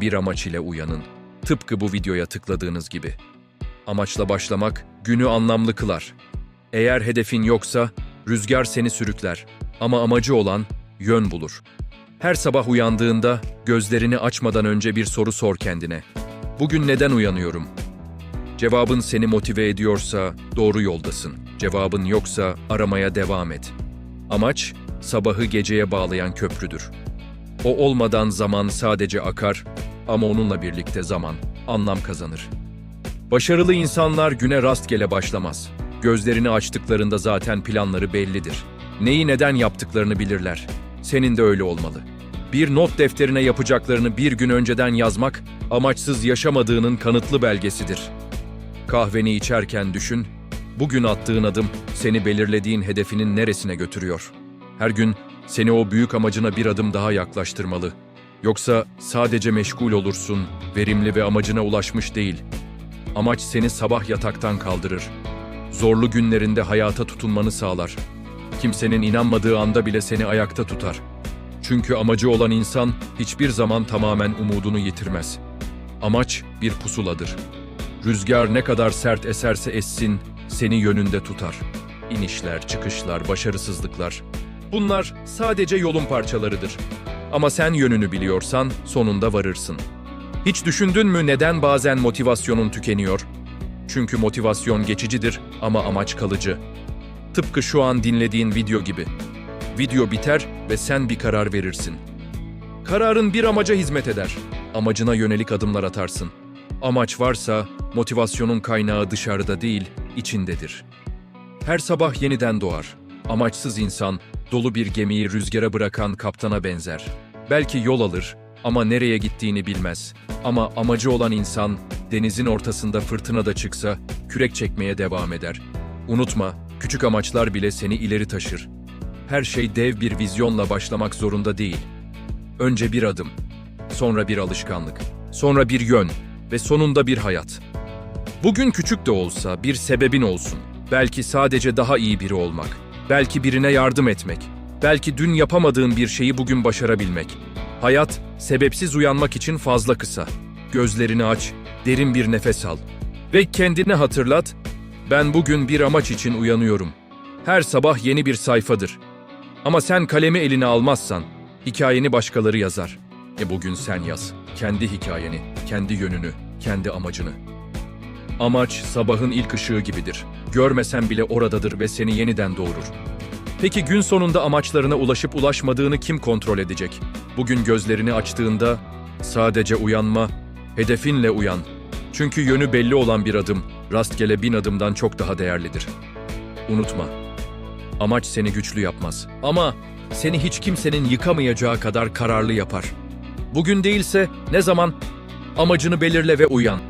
bir amaç ile uyanın. Tıpkı bu videoya tıkladığınız gibi. Amaçla başlamak günü anlamlı kılar. Eğer hedefin yoksa rüzgar seni sürükler ama amacı olan yön bulur. Her sabah uyandığında gözlerini açmadan önce bir soru sor kendine. Bugün neden uyanıyorum? Cevabın seni motive ediyorsa doğru yoldasın. Cevabın yoksa aramaya devam et. Amaç sabahı geceye bağlayan köprüdür. O olmadan zaman sadece akar ama onunla birlikte zaman anlam kazanır. Başarılı insanlar güne rastgele başlamaz. Gözlerini açtıklarında zaten planları bellidir. Neyi neden yaptıklarını bilirler. Senin de öyle olmalı. Bir not defterine yapacaklarını bir gün önceden yazmak, amaçsız yaşamadığının kanıtlı belgesidir. Kahveni içerken düşün, bugün attığın adım seni belirlediğin hedefinin neresine götürüyor? Her gün seni o büyük amacına bir adım daha yaklaştırmalı. Yoksa sadece meşgul olursun, verimli ve amacına ulaşmış değil. Amaç seni sabah yataktan kaldırır. Zorlu günlerinde hayata tutunmanı sağlar. Kimsenin inanmadığı anda bile seni ayakta tutar. Çünkü amacı olan insan hiçbir zaman tamamen umudunu yitirmez. Amaç bir pusuladır. Rüzgar ne kadar sert eserse essin, seni yönünde tutar. İnişler, çıkışlar, başarısızlıklar. Bunlar sadece yolun parçalarıdır. Ama sen yönünü biliyorsan sonunda varırsın. Hiç düşündün mü neden bazen motivasyonun tükeniyor? Çünkü motivasyon geçicidir ama amaç kalıcı. Tıpkı şu an dinlediğin video gibi. Video biter ve sen bir karar verirsin. Kararın bir amaca hizmet eder. Amacına yönelik adımlar atarsın. Amaç varsa motivasyonun kaynağı dışarıda değil, içindedir. Her sabah yeniden doğar. Amaçsız insan dolu bir gemiyi rüzgara bırakan kaptana benzer. Belki yol alır ama nereye gittiğini bilmez. Ama amacı olan insan denizin ortasında fırtına da çıksa kürek çekmeye devam eder. Unutma, küçük amaçlar bile seni ileri taşır. Her şey dev bir vizyonla başlamak zorunda değil. Önce bir adım, sonra bir alışkanlık, sonra bir yön ve sonunda bir hayat. Bugün küçük de olsa bir sebebin olsun. Belki sadece daha iyi biri olmak, belki birine yardım etmek, belki dün yapamadığın bir şeyi bugün başarabilmek. Hayat sebepsiz uyanmak için fazla kısa. Gözlerini aç, derin bir nefes al ve kendine hatırlat. Ben bugün bir amaç için uyanıyorum. Her sabah yeni bir sayfadır. Ama sen kalemi eline almazsan hikayeni başkaları yazar. E bugün sen yaz. Kendi hikayeni, kendi yönünü, kendi amacını. Amaç sabahın ilk ışığı gibidir. Görmesen bile oradadır ve seni yeniden doğurur. Peki gün sonunda amaçlarına ulaşıp ulaşmadığını kim kontrol edecek? Bugün gözlerini açtığında sadece uyanma, hedefinle uyan. Çünkü yönü belli olan bir adım, rastgele bin adımdan çok daha değerlidir. Unutma, amaç seni güçlü yapmaz. Ama seni hiç kimsenin yıkamayacağı kadar kararlı yapar. Bugün değilse ne zaman amacını belirle ve uyan.